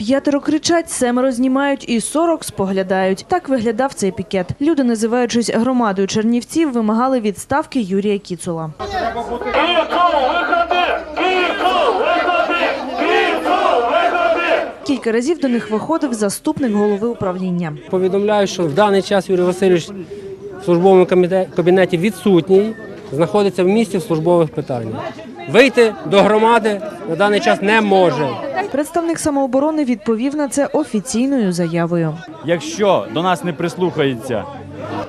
П'ятеро кричать, семеро знімають і сорок споглядають. Так виглядав цей пікет. Люди, називаючись громадою чернівців, вимагали відставки Юрія Кіцула. Кілька разів до них виходив заступник голови управління. Повідомляю, що в даний час Юрій Васильович в службовому кабінеті відсутній, знаходиться в місті в службових питаннях. Вийти до громади на даний час не може. Представник самооборони відповів на це офіційною заявою. Якщо до нас не прислухається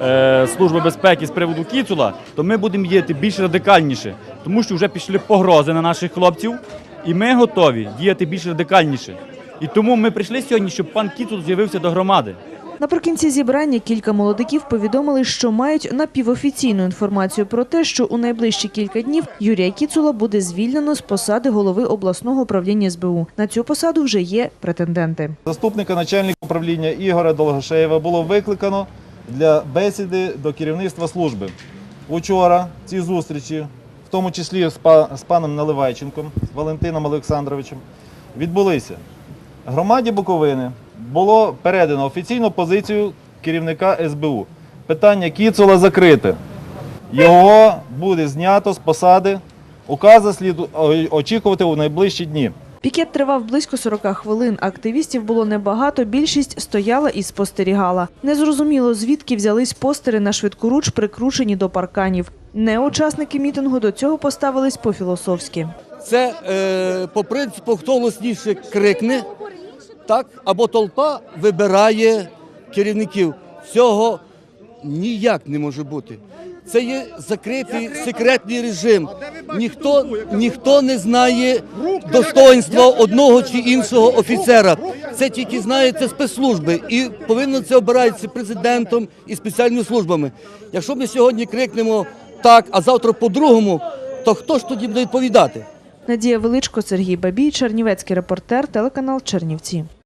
е, Служба безпеки з приводу Кіцула, то ми будемо діяти більш радикальніше, тому що вже пішли погрози на наших хлопців, і ми готові діяти більш радикальніше. І тому ми прийшли сьогодні, щоб пан Кіцул з'явився до громади. Наприкінці зібрання кілька молодиків повідомили, що мають напівофіційну інформацію про те, що у найближчі кілька днів Юрія Кіцула буде звільнено з посади голови обласного управління СБУ. На цю посаду вже є претенденти. Заступника начальника управління Ігоря Долгошеєва було викликано для бесіди до керівництва служби. Учора ці зустрічі, в тому числі з, па- з паном Наливайченком, Валентином Олександровичем, відбулися. Громаді Буковини було передано офіційну позицію керівника СБУ. Питання Кіцула закрите. Його буде знято з посади. Укази слід очікувати у найближчі дні. Пікет тривав близько 40 хвилин. Активістів було небагато. Більшість стояла і спостерігала. Незрозуміло, звідки взялись постери на швидкоруч, прикручені до парканів. Не учасники мітингу до цього поставились по-філософськи. Це е, по принципу, хто голосніше крикне, так, або толпа вибирає керівників. Цього ніяк не може бути. Це є закритий секретний режим. Ніхто, ніхто не знає достоинства одного чи іншого офіцера. Це тільки знається спецслужби, і повинно це обиратися президентом і спеціальними службами. Якщо ми сьогодні крикнемо так, а завтра по-другому, то хто ж тоді буде відповідати? Надія Величко, Сергій Бабій, Чернівецький репортер, телеканал Чернівці.